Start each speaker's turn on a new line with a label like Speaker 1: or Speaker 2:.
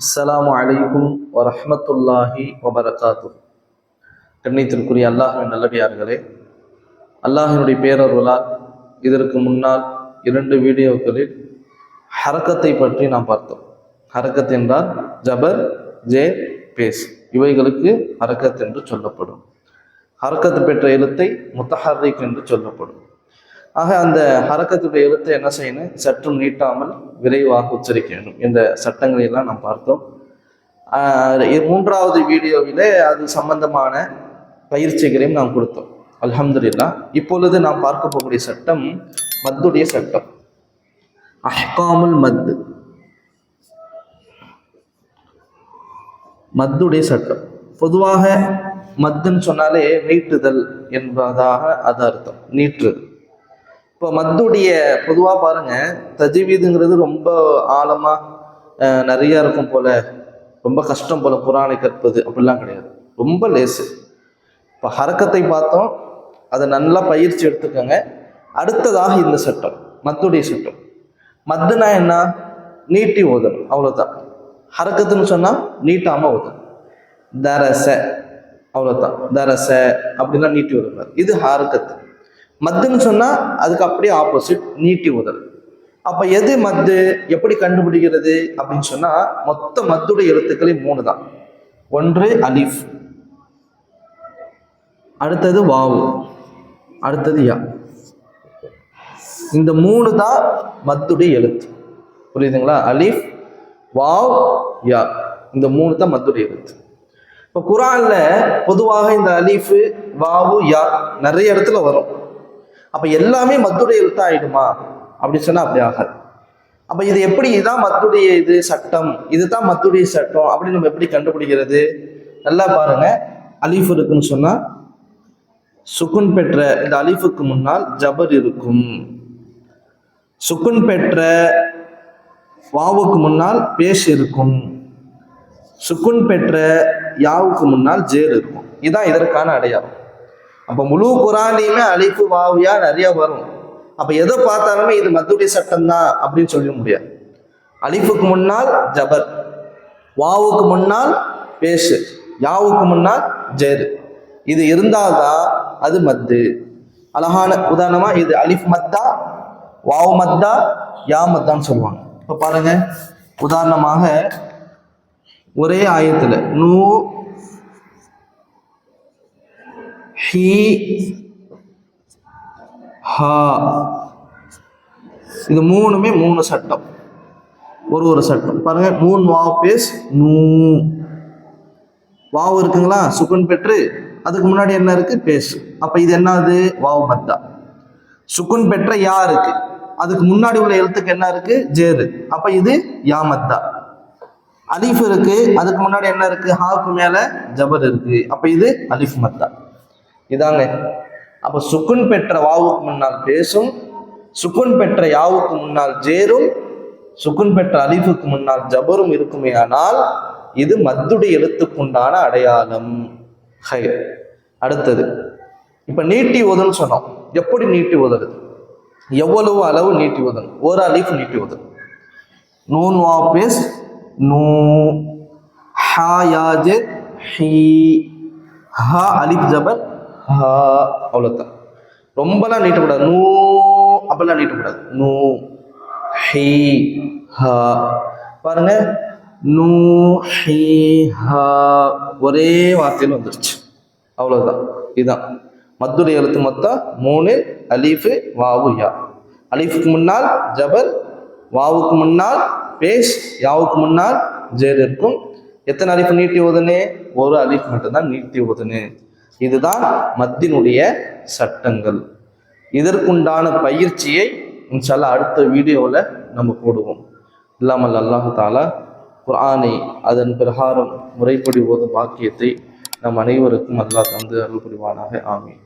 Speaker 1: அஸ்லாம் அலைக்கும் வரஹ்மத்துல்லாஹி வபரகாத்து. கண்ணியத்திற்குரிய அல்லாஹின் நல்லடியார்களே அல்லாஹினுடைய பேரருளால் இதற்கு முன்னால் இரண்டு வீடியோக்களில் ஹரக்கத்தை பற்றி நாம் பார்த்தோம். ஹரக்கத் என்றால் ஜபர் ஜே பேஸ். இவைகளுக்கு ஹரக்கத் என்று சொல்லப்படும். ஹரக்கத்து பெற்ற எழுத்தை முத்தஹர்ரிக் என்று சொல்லப்படும். ஆக அந்த ஹரக்கத்துடைய எழுத்தை என்ன செய்யணும்? சற்றும் நீட்டாமல் விரைவாக உச்சரிக்க வேண்டும் இந்த சட்டங்களை எல்லாம் நாம் பார்த்தோம். மூன்றாவது வீடியோவிலே அது சம்பந்தமான பயிற்சிகளையும் நாம் கொடுத்தோம். அலமதுல்லா இப்பொழுது நாம் பார்க்க போகக்கூடிய சட்டம் மத்துடைய சட்டம். அஹ்காமுல் மத்து. மத்துடைய சட்டம். பொதுவாக மத்துன்னு சொன்னாலே நீட்டுதல் என்பதாக அது அர்த்தம். நீட்டுறது. இப்போ மத்துடைய பொதுவாக பாருங்கள் தஜ்வீதுங்கிறது ரொம்ப ஆழமாக நிறையா இருக்கும் போல. ரொம்ப கஷ்டம் போல புராணை கற்பது அப்படிலாம் கிடையாது. ரொம்ப லேசு. இப்போ ஹரக்கத்தை பார்த்தோம் அதை நல்லா பயிற்சி எடுத்துக்கோங்க. அடுத்ததாக இந்த சட்டம் மத்துடைய சட்டம். மத்துனா என்ன? நீட்டி ஓதணும் அவ்வளோதான் ஹரக்கத்துன்னு சொன்னால் நீட்டாமல் ஓதணும் தரச அவ்வளோதான் தரச அப்படிலாம் நீட்டி ஓதக்கூடாது இது ஹரக்கத்து. மத்துன்னு சொன்னால் அதுக்கு அப்படியே ஆப்போசிட் நீட்டி உதல் அப்போ எது மத்து? எப்படி கண்டுபிடிக்கிறது? அப்படின்னு சொன்னால் மொத்த மத்துடைய எழுத்துக்களே மூணு தான். ஒன்று அலிஃப். அடுத்தது வாவு. அடுத்தது யா. இந்த மூணு தான் மத்துடைய எழுத்து. புரியுதுங்களா? அலிஃப் வாவ் யா. இந்த மூணு தான் மத்துடைய எழுத்து. இப்போ குரானில் பொதுவாக இந்த அலீஃபு வாவு யா நிறைய இடத்துல வரும். அப்போ எல்லாமே மத்துடைய எழுத்தா ஆயிடுமா அப்படி சொன்னால் அப்படி ஆகாது. அப்போ இது எப்படி இதுதான் மத்துடைய இது சட்டம் இதுதான் மத்துடைய சட்டம் அப்படின்னு நம்ம எப்படி கண்டுபிடிக்கிறது? நல்லா பாருங்க. அலீஃப் இருக்குன்னு சொன்னால் சுக்குன் பெற்ற இந்த அலிஃபுக்கு முன்னால் ஜபர் இருக்கும். சுக்குன் பெற்ற வாவுக்கு முன்னால் பேஷ் இருக்கும். சுக்குன் பெற்ற யாவுக்கு முன்னால் ஜேர் இருக்கும். இதுதான் இதற்கான அடையாளம். அப்போ முழு குரான்லையுமே அழைப்பு வாவியா நிறைய வரும். அப்போ எதை பார்த்தாலுமே இது மத்துடைய சட்டம் தான் அப்படின்னு சொல்ல முடியாது. அலிஃபுக்கு முன்னால் ஜபர் வாவுக்கு முன்னால் பேஷு யாவுக்கு முன்னால் ஜெரு. இது இருந்தால்தான் அது மத்து. அழகான உதாரணமா இது அலிஃப் மத்தா வாவு மத்தா யா மத்தான்னு சொல்லுவாங்க. இப்போ பாருங்க உதாரணமாக ஒரே ஆயத்தில் நூ ஹி ஹா. இது மூணுமே மூணு சட்டம். ஒரு ஒரு சட்டம். பாருங்க நூன் வாவ் பேஸ் நூ. வாவ் இருக்குங்களா? சுக்குன் பெற்று அதுக்கு முன்னாடி என்ன இருக்கு? பேஸ். அப்ப இது என்னது? வாவ் மத்தா சுக்குன் பெற்ற யா இருக்கு. அதுக்கு முன்னாடி உள்ள எழுத்துக்கு என்ன இருக்கு? ஜேரு. அப்ப இது யா மத்தா. அலிஃப் இருக்கு அதுக்கு முன்னாடி என்ன இருக்கு? ஹாவுக்கு மேல ஜபர் இருக்கு. அப்ப இது அலிஃப் மத்தா. இதாங்க. அப்ப சுக்குன் பெற்ற வாவுக்கு முன்னால் பேசும் சுக்குன் பெற்ற யாவுக்கு முன்னால் ஜேரும் சுக்குன் பெற்ற அலிஃபுக்கு முன்னால் ஜபரும் இருக்குமே ஆனால் இது மத்துடைய எழுத்துக்குண்டான அடையாளம். ஹை அடுத்தது இப்ப நீட்டி ஓதுன்னு சொன்னோம். எப்படி நீட்டி ஓதுறது? எவ்வளவு அளவு நீட்டி ஓதணும்? ஒரு அலிஃப் நீட்டி ஓதணும் நூன் வா பேஸ் நூ. ஹா யாஜே ஹி. ஹா அலிஃப் ஜபர் ஹா அவ்வளோதான் ரொம்பலாம் நீட்டக்கூடாது. நூ அப்பெல்லாம் நீட்டக்கூடாது. நூ ஹி ஹா. பாருங்க. நூ ஹி ஹா. ஒரே வார்த்தையில் வந்துருச்சு. அவ்வளோதான் இதுதான் மத்துடைய எழுத்து மொத்தம் மூணு அலீஃபு வாவு யா. அலீஃபுக்கு முன்னால் ஜபர் வாவுக்கு முன்னால் பேஷ் யாவுக்கு முன்னால் ஜேர் இருக்கும். எத்தனை அலிஃப் நீட்டி ஓதுனே? ஒரு அலிஃப் மட்டும்தான் நீட்டி ஓதுனு. இதுதான் மத்தினுடைய சட்டங்கள். இதற்குண்டான பயிற்சியை இன்ஷால்லா அடுத்த வீடியோவில் நம்ம போடுவோம். இல்லாமல் அல்லாஹு தாலா குரானை அதன் பிரகாரம் முறைப்படி ஓதும் பாக்கியத்தை நம் அனைவருக்கும் அல்லாஹ் தந்து அருள் புரிவானாக. ஆமீன்.